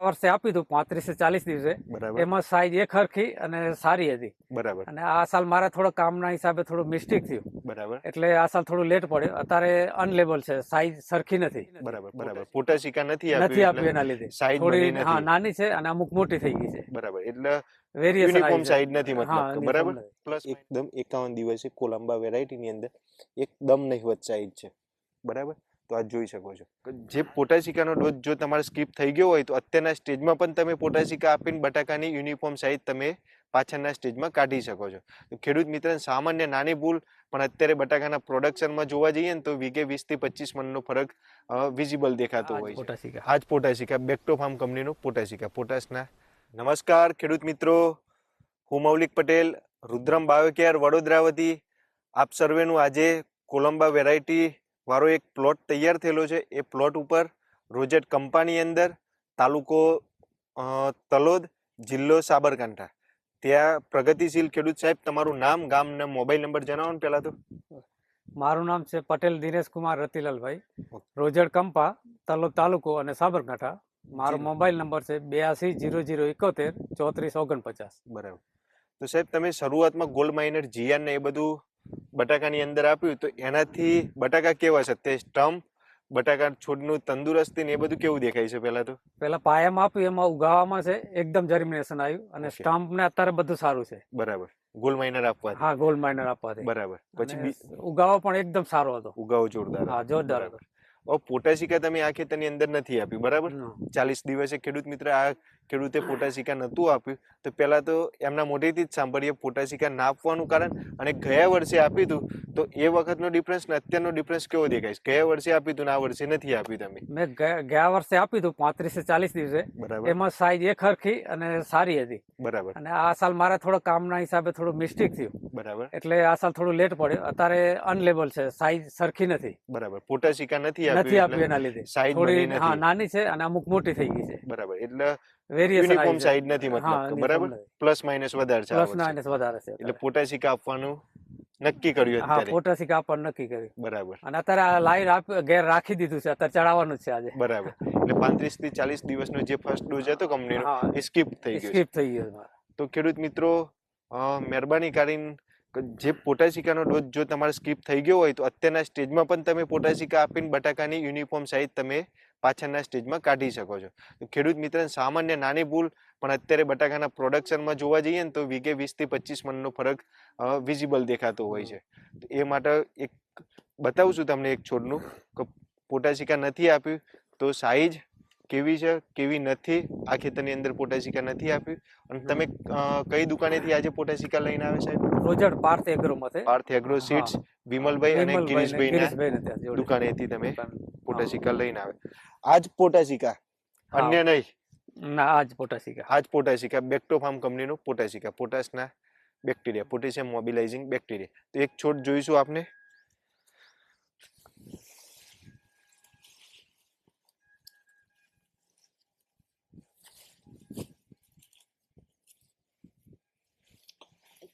વર્ષે આપી હતું પાંત્રીસ ચાલીસ દિવસે. બરાબર. એમાં સાઈઝ એક હરખી અને સારી હતી. બરાબર. અને આ સાલ મારા થોડા કામના હિસાબે થોડું મિસ્ટેક થયું. બરાબર. એટલે આ સાલ થોડું લેટ પડ્યું. અત્યારે અનલેબલ છે સાઈઝ સરખી નથી. બરાબર બરાબર. પોટાશિકા નથી નથી આપ્યું એના લીધે. થોડી હા નાની છે અને અમુક મોટી થઈ ગઈ છે. બરાબર એટલે યુનિફોર્મ સાઈઝ નથી મતલબ બરાબર? નથી. પ્લસ એકદમ એકાવન દિવસે કોલંબા વેરાયટીની અંદર એકદમ નહિવત સાઈઝ છે. બરાબર? તો આ જોઈ શકો છો. જે પોટાશિકાનો ડોઝ જો તમારે સ્કીપ થઈ ગયો હોય તો અત્યારના સ્ટેજમાં પણ તમે પોટાશિકા આપીને બટાકાની યુનિફોર્મ સાઈઝ તમે પાછળના સ્ટેજમાં કાઢી શકો છો. તો ખેડૂત મિત્રને સામાન્ય નાની ભૂલ પણ અત્યારે બટાકાના પ્રોડક્શનમાં જોવા જઈએ ને તો વીઘે વીસથી પચીસ મનનો ફરક વિઝિબલ દેખાતો હોય છે. પોટાશિકા. આજ પોટાશિકા બેક્ટોફાર્મ કંપનીનું પોટાશિકા પોટાશના. નમસ્કાર ખેડૂત મિત્રો. હું મૌલિક પટેલ રુદ્રમ બાયોકેર વડોદરા વતી આપ સર્વેનું આજે કોલંબા વેરાયટી વાળો એક પ્લોટ તૈયાર થયેલો છે. એ પ્લોટ ઉપર રોજેટ કંપાની અંદર તાલુકો તલોદ જિલ્લો સાબરકાંઠા. ત્યાં પ્રગતિશીલ ખેડૂત સાહેબ તમારું નામ ગામ ને મોબાઈલ નંબર જણાવો ને પહેલા તો. મારું નામ છે પટેલ દિનેશ કુમાર રતિલાલભાઈ રોજડ કંપા તલોદ તાલુકો અને સાબરકાંઠા. મારો મોબાઈલ નંબર છે બ્યાસી જીરો જીરો એકોતેર ચોત્રીસ ઓગણપચાસ. બરાબર. તો સાહેબ તમે શરૂઆતમાં ગોલ્ડ માઇનર જીઆર ને એ બધું બટાકાની અંદર આપ્યું તો એનાથી બટાકા કેવા છે? તે સ્ટમ્પ બટાકા છોડનું તંદુરસ્તી ને એ બધું કેવું દેખાય છે પહેલા તો? પહેલા પાયામાં આપ્યું એમાં ઉગાવામાં છે એકદમ જર્મિનેશન આવ્યું અને. સ્ટમ્પ ને અત્યારે બધું સારું છે. બરાબર. ગોલ્ડ માઇનર આપવા હા ગોલ્ડ માઇનર આપવાથી બરાબર. પછી ઉગાવો પણ એકદમ સારો હતો. ઉગાવો જોરદાર હા જોરદાર હવે પોટાશિકા તમે આ ખેતરની અંદર નથી આપી બરાબર? ચાલીસ દિવસે ખેડૂત મિત્ર આ ખેડૂતે પોટાશિકા નહોતું આપ્યું તો પહેલાં તો એમના મોઢેથી જ સાંભળીએ પોટાશિકા ના આપવાનું કારણ અને ગયા વર્ષે આપ્યું હતું તો એ વખતનો ડિફરન્સ ને અત્યારનો ડિફરન્સ કેવો દેખાય? ગયા વર્ષે આપ્યું હતું ને આ વર્ષે નથી આપ્યું તમે? મેં ગયા વર્ષે આપ્યું હતું પાંત્રીસ ચાલીસ દિવસે. બરાબર. એમાં સાઈઝ એક હરખી અને સારી હતી. બરાબર. અને આ સાલ મારા થોડો કામના હિસાબે થોડું મિસ્ટેક થયું. બરાબર. એટલે આ સાલ થોડું લેટ પડ્યું. અત્યારે અનલેબલ છે સાઈઝ સરખી નથી. બરાબર. પોટાશિકા નથી નથી આપ્યું આપ્યું એના લીધે. સાઈઝ થોડી હા નાની છે અને અમુક મોટી થઈ ગઈ છે. બરાબર. એટલે વેરિએશન યુનિફોર્મ સાઈડ નથી મતલબ બરાબર? પ્લસ માઇનસ વધારે છે પ્લસ માઇનસ વધારે છે એટલે પોટાશિકા આપવાનું નક્કી કર્યું હા અત્યારે. સિક્કા આપવાનું નક્કી કર્યું. બરાબર. અને અત્યારે આ લાઈન ઘેર રાખી દીધું છે અત્યારે ચડાવવાનું છે આજે. બરાબર. એટલે પાંત્રીસથી ચાલીસ દિવસનો જે ફર્સ્ટ ડોઝ હતો કંપનીનો એ સ્કીપ થઈ ગયો સ્કીપ થઈ ગયો તો ખેડૂત મિત્રો મહેરબાની કરીને જે પોટાશિકાનો ડોઝ જો તમારે સ્કીપ થઈ ગયો હોય તો અત્યારના સ્ટેજમાં પણ તમે પોટાસિકા આપીને બટાકાની યુનિફોર્મ સાઈઝ તમે પાછળના સ્ટેજમાં કાઢી શકો છો. તો ખેડૂત મિત્ર સામાન્ય નાની ભૂલ પણ અત્યારે બટાકાના પ્રોડક્શનમાં જોવા જઈએ ને તો વીઘે વીસથી પચીસ મનનો ફરક વિઝિબલ દેખાતો હોય છે. એ માટે એક બતાવું છું તમને એક છોડનું કે પોટાશિકા નથી આપ્યું તો સાઈઝ કેવી છે કેવી નથી આ ખેતરની અંદર પોટાશિકા નથી આપ્યું. અને તમે કઈ દુકાનેથી આજે પોટાશિકા લઈને આવે સાહેબ? રોજડ પાર્થ એગ્રોમાંથી પાર્થ એગ્રો સીડ્સ વિમલભાઈ અને જોડે. દુકાનેથી તમે. પોટાશિકા લઈને આવે. આજ પોટાશિકા. અન્ય નહીં? ના આ જ પોટાશિકા. આજ પોટાશિકા. બેક્ટો ફાર્મ કંપનીનું પોટાશિકા. પોટાશના બેક્ટેરિયા પોટેશિયમ મોબિલાઇઝિંગ બેક્ટેરિયા તો એક છોડ જોઈશું આપને.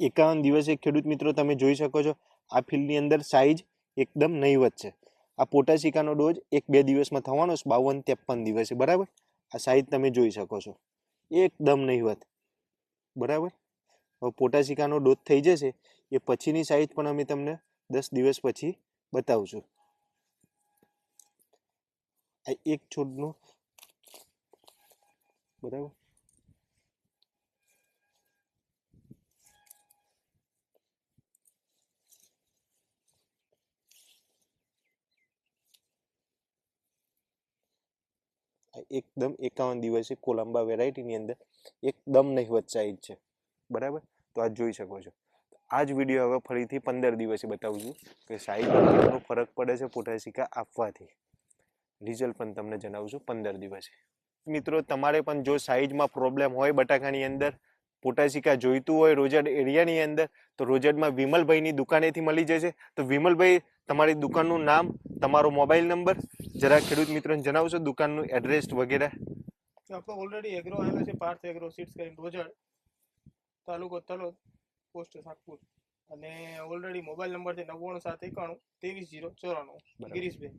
એકાવન દિવસે ખેડૂત મિત્રો તમે જોઈ શકો છો આ ફિલ્ડની અંદર સાઈઝ એકદમ નહીવત છે. આ પોટાશિકાનો ડોઝ એક બે દિવસમાં થવાનો છે, બાવન ત્રેપન દિવસે, બરાબર? આ સાઈઝ તમે જોઈ શકો છો. એકદમ નહીવત. બરાબર? હવે પોટાશિકાનો ડોઝ થઈ જશે, એ પછીની સાઈઝ પણ અમે તમને દસ દિવસ પછી બતાવશું. આ એક છોડનું બરાબર? એકદમ એકાવન દિવસે કોલંબા વેરાયટીની અંદર એકદમ નહિવત સાઈઝ છે. બરાબર? તો આ જોઈ શકો છો. આ જ વીડિયો હવે ફરીથી પંદર દિવસે બતાવું છું કે સાઈઝમાં ફરક પડે છે પોટાશિકા આપવાથી. રિઝલ્ટ પણ તમને જણાવું છું પંદર દિવસે. મિત્રો, તમારે પણ જો સાઈઝમાં પ્રોબ્લેમ હોય બટાકાની અંદર પોટાશિકા જોઈતું હોય રોજડ એરિયાની અંદર તો રોજડમાં વિમલભાઈની દુકાનેથી મળી જશે તો વિમલભાઈ તમારી દુકાનનું નામ તમારો મોબાઈલ નંબર જરા ખેડૂત મિત્રોને જણાવશો દુકાનનું એડ્રેસ વગેરે? આપણો ઓલરેડી એગ્રો આવેલો છે પાર્થ એગ્રો સીડ્સ કરીને રોજડ તાલુકો તલોદ પોસ્ટ સાતપુર અને ઓલરેડી મોબાઈલ નંબર છે નવ્વાણું સાત એકાણું ત્રેવીસ જીરો ચોરાણું. ગિરીશભાઈ.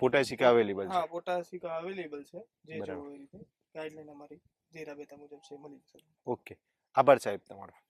પોટાશિકા અવેલેબલ હા પોટાશિકા અવેલેબલ છે જે બરાબર. જોવું એ રીતે ગાઈડલાઈન અમારી. જે રાબેતા મુજબ છે મળી જશે. ઓકે. આભાર સાહેબ તમારો.